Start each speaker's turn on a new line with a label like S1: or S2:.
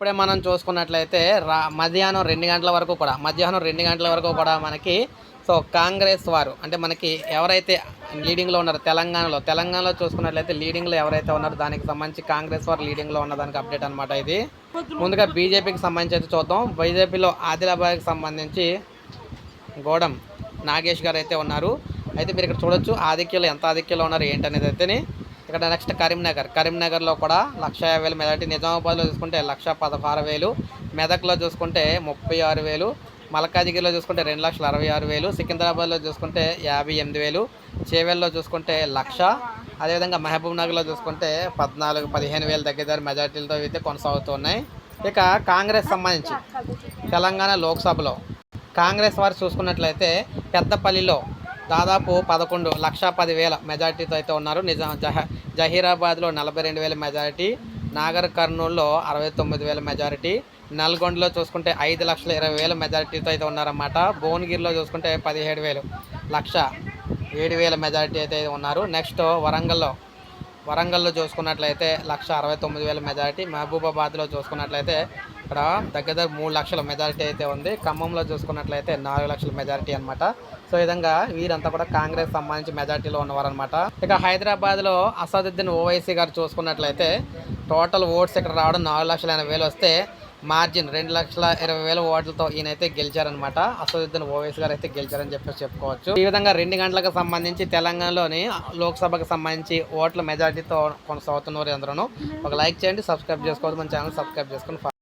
S1: ఇప్పుడే మనం చూసుకున్నట్లయితే రా మధ్యాహ్నం రెండు గంటల వరకు కూడా మధ్యాహ్నం రెండు గంటల వరకు కూడా మనకి సో కాంగ్రెస్ వారు అంటే మనకి ఎవరైతే లీడింగ్లో ఉన్నారో తెలంగాణలో తెలంగాణలో చూసుకున్నట్లయితే లీడింగ్లో ఎవరైతే ఉన్నారో దానికి సంబంధించి కాంగ్రెస్ వారు లీడింగ్లో ఉన్న దానికి అప్డేట్ అనమాట ఇది. ముందుగా బీజేపీకి సంబంధించి అయితే చూద్దాం. బీజేపీలో ఆదిలాబాద్కి సంబంధించి గోడం నాగేష్ గారు అయితే ఉన్నారు. అయితే మీరు ఇక్కడ చూడొచ్చు ఆధిక్యంలో ఎంత ఆధిక్యంలో ఉన్నారు ఏంటనేది అయితేనే. ఇక్కడ నెక్స్ట్ కరీంనగర్. కరీంనగర్లో కూడా లక్ష యాభై వేలు మెజార్టీ నిజామాబాద్లో చూసుకుంటే లక్ష పదహారు వేలు. మెదక్లో చూసుకుంటే ముప్పై ఆరు వేలు. మల్కాజిగిరిలో చూసుకుంటే రెండు లక్షల అరవై ఆరు వేలు. సికింద్రాబాద్లో చూసుకుంటే యాభై ఎనిమిది వేలు. చేవెల్లో చూసుకుంటే లక్ష. అదేవిధంగా మహబూబ్ నగర్లో చూసుకుంటే పద్నాలుగు పదిహేను వేల దగ్గర దగ్గర మెజార్టీలతో అయితే కొనసాగుతున్నాయి. ఇక కాంగ్రెస్ సంబంధించి తెలంగాణ లోక్సభలో కాంగ్రెస్ వారు చూసుకున్నట్లయితే పెద్దపల్లిలో దాదాపు పదకొండు లక్ష పదివేల మెజార్టీతో అయితే ఉన్నారు. నిజాం జహ జహీరాబాద్లో నలభై రెండు వేల మెజారిటీ నాగర్ కర్నూల్లో అరవై తొమ్మిది వేల మెజారిటీ నల్గొండలో చూసుకుంటే ఐదు లక్షల ఇరవై వేల మెజారిటీతో అయితే ఉన్నారన్నమాట. భువనగిరిలో చూసుకుంటే పదిహేడు వేలు లక్ష ఏడు వేల మెజారిటీ అయితే ఉన్నారు. నెక్స్ట్ వరంగల్లో వరంగల్లో చూసుకున్నట్లయితే లక్ష అరవై తొమ్మిది వేల మెజారిటీ మహబూబాబాద్లో చూసుకున్నట్లయితే ఇక్కడ దగ్గర దగ్గర మూడు లక్షల మెజారిటీ అయితే ఉంది. ఖమ్మంలో చూసుకున్నట్లయితే నాలుగు లక్షల మెజారిటీ అనమాట సో ఈ విధంగా వీరంతా కూడా కాంగ్రెస్ సంబంధించి మెజారిటీలో ఉన్నవారనమాట ఇక హైదరాబాద్లో అసదుద్దీన్ ఓవైసీ గారు చూసుకున్నట్లయితే టోటల్ ఓట్స్ ఇక్కడ రావడం నాలుగు లక్షల ఎనభై వేలు వస్తే మార్జిన్ రెండు లక్షల ఇరవై వేల ఓట్లతో ఈయనైతే గెలిచారనమాట అసదుద్దీన్ ఓవైసీ గారు అయితే గెలిచారని చెప్పేసి చెప్పుకోవచ్చు. ఈ విధంగా రెండు గంటలకు సంబంధించి తెలంగాణలోని లోక్సభకు సంబంధించి ఓట్ల మెజార్టీతో కొనసాగుతున్నారు అందరూ. ఒక లైక్ చేయండి సబ్స్క్రైబ్ చేసుకోవద్దు. మన ఛానల్ సబ్స్క్రైబ్ చేసుకుని